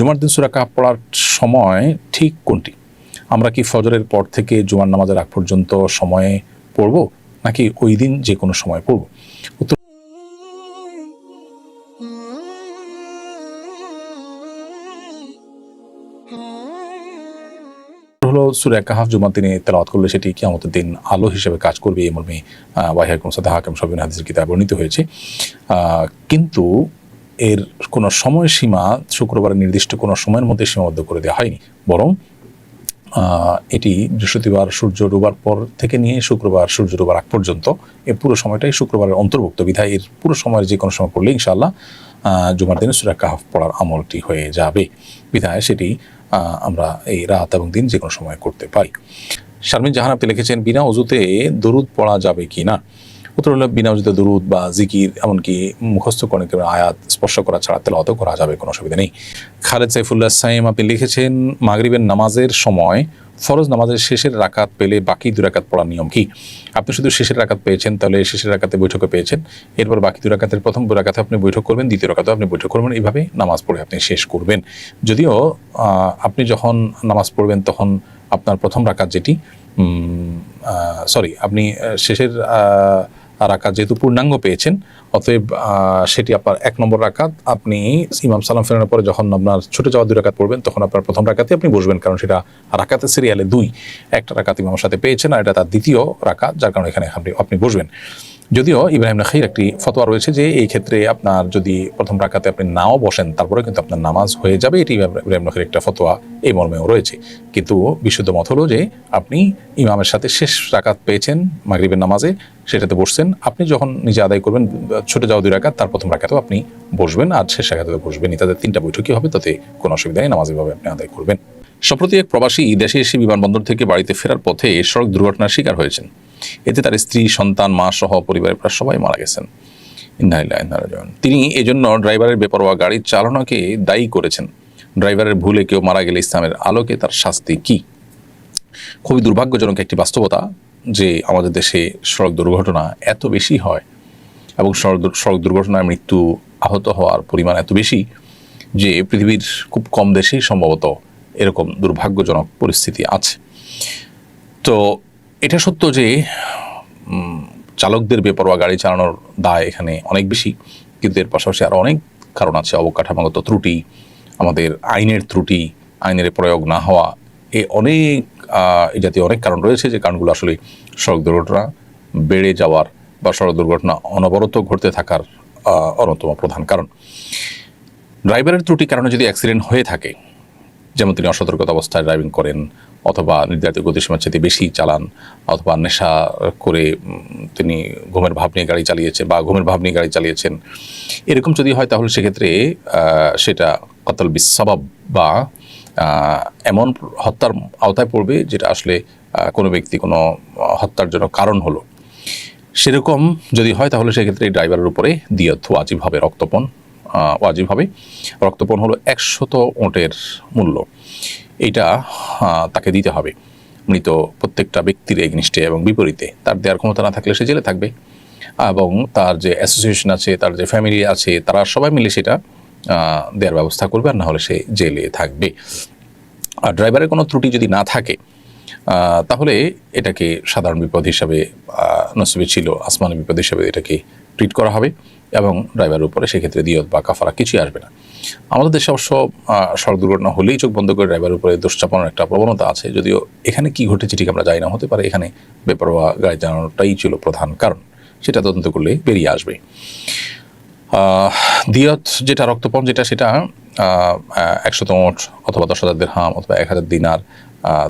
জুমার দিন সুরা কাহাফ পড়ার সময় ঠিক কোনটি? আমরা কি ফজরের পর থেকে জুমার নামাজের আগ পর্যন্ত সময়ে পড়ব, নাকি ওই দিন যে কোনো সময় পড়ব? উত্তর হলো, সুরা কাহাফ জুমা তিনি তেলাওয়াত করলে সেটি কিয়ামতের দিন আলো হিসেবে কাজ করবে এই মর্মে ওয়াহিয়াকুম সাদা হাকিম সবিন হাদিসের কিতাব বর্ণিত হয়েছে। কিন্তু এর কোনো সময়সীমা শুক্রবারের নির্দিষ্ট কোনো সময়ের মধ্যে সীমাবদ্ধ করে দেওয়া হয়নি। বরং এটি বৃহস্পতিবার সূর্য ডোবার পর থেকে নিয়ে শুক্রবার সূর্য ডোবার আগ পর্যন্ত এই পুরো সময়টাই শুক্রবারের অন্তর্ভুক্ত। বিধায় এর পুরো সময়ের যে কোনো সময় পড়লে ইনশাআল্লাহ জুমার দিনে সুরা কাহাফ পড়ার আমলটি হয়ে যাবে। বিধায় সেটি আমরা এই রাত এবং দিন যে কোনো সময় করতে পারি। শারমিন জাহান আপনি লিখেছেন, বিনা অজুতে দরুদ পড়া যাবে কি না? উত্তর হলো বিনা অজুতে দরুদ বা জিকির, এমনকি মুখস্থ করে আয়াত স্পর্শ করা ছাড়া তেলাওয়াত করা যাবে, কোনো অসুবিধা নেই। খালেদ সাইফুল্লাহ সাইম আপনি লিখেছেন, মাগরিবের নামাজের সময় ফরজ নামাজের শেষের রাকাত পেলে বাকি দু রাকাত পড়ার নিয়ম কি? আপনি শুধু শেষের রাকাত পেয়েছেন, তাহলে শেষের রাকাতে বৈঠকে পেয়েছেন। এরপর বাকি দু রাকাতের প্রথম দু রাকাতে আপনি বৈঠক করবেন, দ্বিতীয় রাকাতে আপনি বৈঠক করবেন এইভাবে নামাজ পড়ে আপনি শেষ করবেন। যদিও আপনি যখন নামাজ পড়বেন, তখন আপনার প্রথম রাকাত যেটি সরি আপনি শেষের রাকাত যেহেতু পূর্ণাঙ্গ পেয়েছেন, অতএব সেটি আপনার এক নম্বর রাকাত। আপনি ইমাম সালাম ফেরানোর পরে যখন আপনার ছুটে যাওয়া দুই রাকাত পড়বেন, তখন আপনার প্রথম রাকাতে আপনি বসবেন, কারণ সেটা রাকাতে সিরিয়ালে দুই। একটা রাকাত ইমামের সাথে পেয়েছেন, আর এটা তার দ্বিতীয় রাকাত, যার কারণে এখানে আপনি আপনি বসবেন। যদিও ইব্রাহিম নাখির একটি ফতোয়া রয়েছে যে এই ক্ষেত্রে আপনার যদি প্রথম রাকাতে আপনি নাও বসেন তারপরে কিন্তু আপনার নামাজ হয়ে যাবে। এটি ইব্রাহিম নাখির একটা ফতোয়া এই মর্মেও রয়েছে। কিন্তু বিশুদ্ধ মত হলো যে আপনি ইমামের সাথে শেষ রাকাত পেয়েছেন, মাগরিবের নামাজে, সেটাতে বসছেন। আপনি যখন নিজে আদায় করবেন, ছুটে যাওয়া দুই রাকাত, তার প্রথম রাকাতেও আপনি বসবেন আর শেষ রাকাতে বসবেন তাদের তিনটা বৈঠকই হবে, তাতে কোনো অসুবিধা নেই, নামাজ এভাবে আপনি আদায় করবেন। সম্প্রতি এক প্রবাসী দেশে এসে বিমানবন্দর থেকে বাড়িতে ফেরার পথে সড়ক দুর্ঘটনার শিকার হয়েছেন। এতে তার স্ত্রী, সন্তান, মা সহ পরিবারের প্রায় সবাই মারা গেছেন। তিনি এজন্য ড্রাইভারের বেপরোয়া গাড়ির চালনাকে দায়ী করেছেন। ড্রাইভারের ভুলে কেউ মারা গেলে ইসলামের আলোকে তার শাস্তি কি? খুবই দুর্ভাগ্যজনক একটি বাস্তবতা যে আমাদের দেশে সড়ক দুর্ঘটনা এত বেশি হয় এবং সড়ক সড়ক দুর্ঘটনায় মৃত্যু আহত হওয়ার পরিমাণ এত বেশি যে পৃথিবীর খুব কম দেশেই সম্ভবত এরকম দুর্ভাগ্যজনক পরিস্থিতি আছে। তো এটা সত্য যে চালকদের বেপরোয়া গাড়ি চালানোর দায় এখানে অনেক বেশি। কিন্তু এর পাশাপাশি আরও অনেক কারণ আছে, অবকাঠামোগত ত্রুটি, আমাদের আইনের ত্রুটি, আইনের প্রয়োগ না হওয়া। এ অনেক এ জাতীয় অনেক কারণ রয়েছে যে কারণগুলো আসলে সড়ক দুর্ঘটনা বেড়ে যাওয়ার বা সড়ক দুর্ঘটনা অনবরত ঘটতে থাকার অন্যতম প্রধান কারণ। ড্রাইভারের ত্রুটির কারণে যদি অ্যাক্সিডেন্ট হয়ে থাকে যেমন তিনি অসতর্কতা অবস্থায় ড্রাইভিং করেন অথবা নির্ধারিত গতিসীমার চেয়ে বেশি চালান অথবা নেশা করে তিনি ঘুমের ভাব নিয়ে গাড়ি চালিয়েছেন বা ঘুমের ভাব নিয়ে গাড়ি চালিয়েছেন। এরকম যদি হয় তাহলে সেক্ষেত্রে সেটা কতল বিসবাব বা এমন হত্যার আওতায় পড়বে যেটা আসলে কোনো ব্যক্তি কোনো হত্যার জন্য কারণ হলো। সেরকম যদি হয় তাহলে সেক্ষেত্রে ড্রাইভারের উপরে দিয়ত, ওয়াজিব হবে রক্তপণ। ওয়াজিব হবে। রক্তপণ হলো একশত ওঁটের মূল্য। আহ, তাকে দিতে হবে। মৃত প্রত্যেকটা ব্যক্তির এগনিষ্ঠে এবং বিপরীতে। তার দেওয়ার ক্ষমতা না থাকলে সে জেলে থাকবে। এবং তার যে অ্যাসোসিয়েশন আছে তার যে ফ্যামিলি আছে তারা সবাই মিলে সেটা দেওয়ার ব্যবস্থা করবে আর না হলে সে জেলে থাকবে। আর ড্রাইভারের কোনো ত্রুটি যদি না থাকে তাহলে এটাকে সাধারণ বিপদ হিসাবে নসিবে ছিল, আসমানি বিপদ হিসাবে এটাকে ট্রিট করা হবে এবং ড্রাইভারের উপরে সেক্ষেত্রে দিয়ত বা কাফারা কিছুই আসবে না। আমাদের দেশে অবশ্য সড়ক দুর্ঘটনা হলেই চোখ বন্ধ করে ড্রাইভারের উপরে দোষ চাপানোর একটা প্রবণতা আছে, যদিও এখানে কি ঘটেছে ঠিক আমরা যাই না, হতে পারে এখানে বেপরোয়া গাড়ি চালানোটাই ছিল প্রধান কারণ, সেটা তদন্ত করলে বেরিয়ে আসবে। দিয়ত যেটা রক্তপণ যেটা সেটা একশত ওট অথবা দশ হাজার দেড়হাম অথবা এক হাজার দিনার